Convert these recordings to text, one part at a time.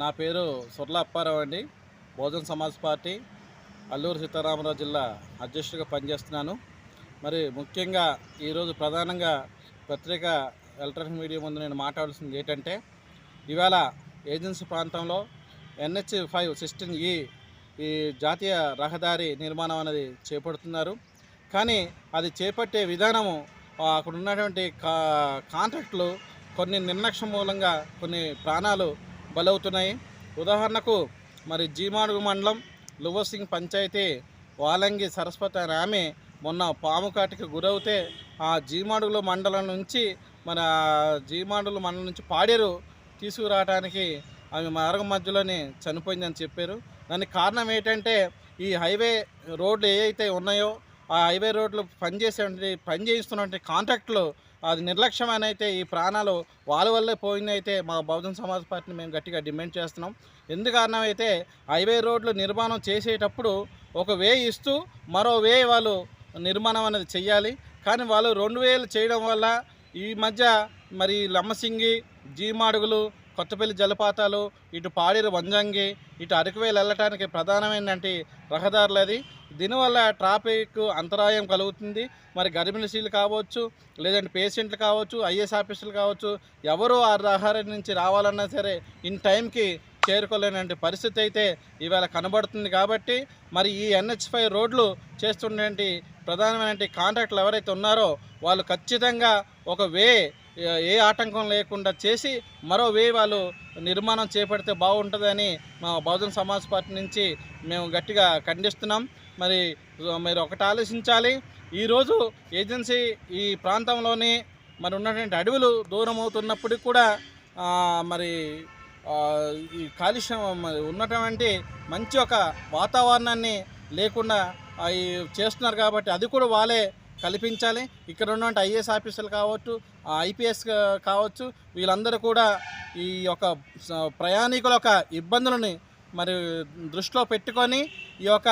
నా పేరు సుర్ల అప్పారావు అండి. బహుజన్ సమాజ్ పార్టీ అల్లూరు సీతారామరావు జిల్లా అధ్యక్షుడిగా పనిచేస్తున్నాను. మరి ముఖ్యంగా ఈరోజు ప్రధానంగా పత్రిక ఎలక్ట్రానిక్ మీడియా ముందు నేను మాట్లాడాల్సింది ఏంటంటే ఇవాళ ఏజెన్సీ ప్రాంతంలో ఎన్హెచ్ ఫైవ్ సిక్స్టీన్ ఈ ఈ జాతీయ రహదారి నిర్మాణం అనేది చేపడుతున్నారు. కానీ అది చేపట్టే విధానము అక్కడ ఉన్నటువంటి కా కాంట్రాక్టులు కొన్ని నిర్లక్ష్యం మూలంగా కొన్ని ప్రాణాలు బలవుతున్నాయి. ఉదాహరణకు మరి జీమాడుగు మండలం లువసింగ్ పంచాయతీ వాలంగి సరస్వతి అనే ఆమె మొన్న పాము కాటికి గురవుతే ఆ జీమాడుగుల మండలం నుంచి మన జీమాడుల మండలం నుంచి పాడేరు తీసుకురావడానికి ఆమె మార్గం మధ్యలోనే చనిపోయిందని చెప్పారు. దానికి కారణం ఏంటంటే ఈ హైవే రోడ్లు ఏవైతే ఉన్నాయో ఆ హైవే రోడ్లు పనిచేసే పని చేయిస్తున్నటువంటి కాంట్రాక్టులు అది నిర్లక్ష్యం అయితే ఈ ప్రాణాలు వాళ్ళ వల్లే పోయినైతే మా బహుజన్ సమాజ్ పార్టీని మేము గట్టిగా డిమాండ్ చేస్తున్నాం. ఎందు కారణం అయితే హైవే రోడ్లు నిర్మాణం చేసేటప్పుడు ఒక వే ఇస్తూ మరో వే వాళ్ళు నిర్మాణం అనేది చెయ్యాలి. కానీ వాళ్ళు రెండు వేలు చేయడం వల్ల ఈ మధ్య మరి లమ్మసింగి జీమాడుగులు కొత్తపల్లి జలపాతాలు ఇటు పాడేరు వంజంగి ఇటు అరకువేలు వెళ్ళటానికి ప్రధానమైనటువంటి రహదారులు అది. దీనివల్ల ట్రాఫిక్ అంతరాయం కలుగుతుంది. మరి గర్భిణీశీలు కావచ్చు లేదంటే పేషెంట్లు కావచ్చు ఐఏఎస్ ఆఫీసులు కావచ్చు ఎవరు ఆ రహదారి నుంచి రావాలన్నా సరే ఇన్ టైంకి చేరుకోలేనటువంటి పరిస్థితి అయితే ఇవాళ కనబడుతుంది కాబట్టి మరి ఈ ఎన్హెచ్ ఫైవ్ రోడ్లు చేస్తున్నటువంటి ప్రధానమైన కాంట్రాక్టులు ఎవరైతే ఉన్నారో వాళ్ళు ఖచ్చితంగా ఒక వే ఏ ఆటంకం లేకుండా చేసి మరో వే వాళ్ళు నిర్మాణం చేపడితే బాగుంటుందని మా బహుజన్ సమాజ్ పార్టీ నుంచి మేము గట్టిగా ఖండిస్తున్నాం. మరి మీరు ఒకటి ఆలోచించాలి. ఈరోజు ఏజెన్సీ ఈ ప్రాంతంలోని మరి ఉన్నటువంటి అడవులు దూరం అవుతున్నప్పటికి కూడా మరి ఈ కాలుష్యం ఉన్నటువంటి మంచి ఒక వాతావరణాన్ని లేకుండా అవి చేస్తున్నారు కాబట్టి అది కూడా వాళ్ళే కల్పించాలి. ఇక్కడ ఉన్నటువంటి ఐఏఎస్ ఆఫీసర్లు కావచ్చు ఐపీఎస్ కావచ్చు వీళ్ళందరూ కూడా ఈ యొక్క ప్రయాణికుల యొక్క ఇబ్బందులని మరి దృష్టిలో పెట్టుకొని ఈ యొక్క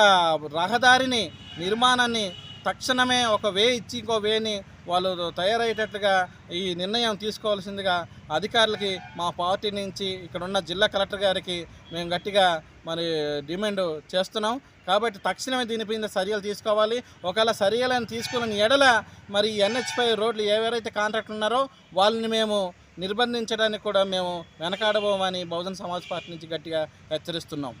రహదారిని నిర్మాణాన్ని తక్షణమే ఒక వే ఇచ్చి ఇంకో వేని వాళ్ళు తయారయ్యేటట్లుగా ఈ నిర్ణయం తీసుకోవాల్సిందిగా అధికారులకి మా పార్టీ నుంచి ఇక్కడున్న జిల్లా కలెక్టర్ గారికి మేము గట్టిగా మరి డిమాండ్ చేస్తున్నాం. కాబట్టి తక్షణమే దీనిపైన చర్యలు తీసుకోవాలి. ఒకవేళ చర్యలను తీసుకున్న ఎడల మరి ఎన్హెచ్పై రోడ్లు ఎవరైతే కాంట్రాక్ట్ ఉన్నారో వాళ్ళని మేము నిర్బంధించడానికి కూడా మేము వెనకాడబోమని బహుజన సమాజ్ పార్టీ నుంచి గట్టిగా హెచ్చరిస్తున్నాం.